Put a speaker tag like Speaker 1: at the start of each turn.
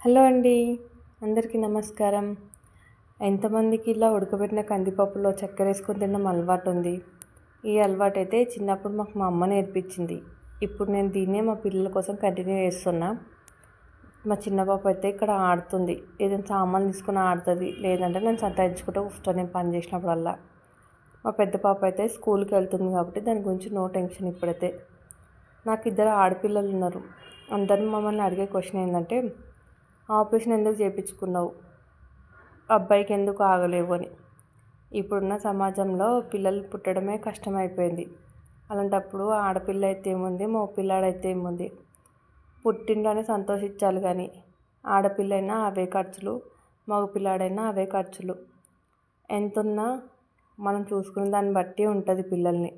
Speaker 1: Hello అండి అందరికీ నమస్కారం. ఎంతమందికి ఇలా ఉడకబెట్టిన కందిపప్పులో చక్కెర వేసుకొని తినడం అలవాటు ఉంది? ఈ అలవాటు అయితే చిన్నప్పుడు మాకు మా అమ్మ నేర్పించింది. ఇప్పుడు నేను దీన్నే మా పిల్లల కోసం కంటిన్యూ చేస్తున్నా. మా చిన్న పాప అయితే ఇక్కడ ఆడుతుంది. ఏదైనా సామాన్లు తీసుకుని ఆడుతుంది. లేదంటే నేను సంతాయించుకుంటూ కూర్చొని నేను పని చేసినప్పుడల్లా. మా పెద్ద పాప అయితే స్కూల్కి వెళ్తుంది కాబట్టి దాని గురించి నో టెన్షన్ ఇప్పుడైతే. నాకు ఇద్దరు ఆడపిల్లలు ఉన్నారు. అందరూ మమ్మల్ని అడిగే క్వశ్చన్ ఏంటంటే ఆపరేషన్ ఎందుకు చేయించుకున్నావు అబ్బాయికి ఎందుకు ఆగలేవు అని. ఇప్పుడున్న సమాజంలో పిల్లలు పుట్టడమే కష్టమైపోయింది. అలాంటప్పుడు ఆడపిల్ల అయితే ఏముంది? మగ పిల్లాడైతే ఏముంది? పుట్టిండని సంతోషించాలి కానీ ఆడపిల్లైనా అవే ఖర్చులు మగపిల్లాడైనా అవే ఖర్చులు. ఎంత ఉన్నా మనం చూసుకునే దాన్ని బట్టి ఉంటుంది పిల్లల్ని.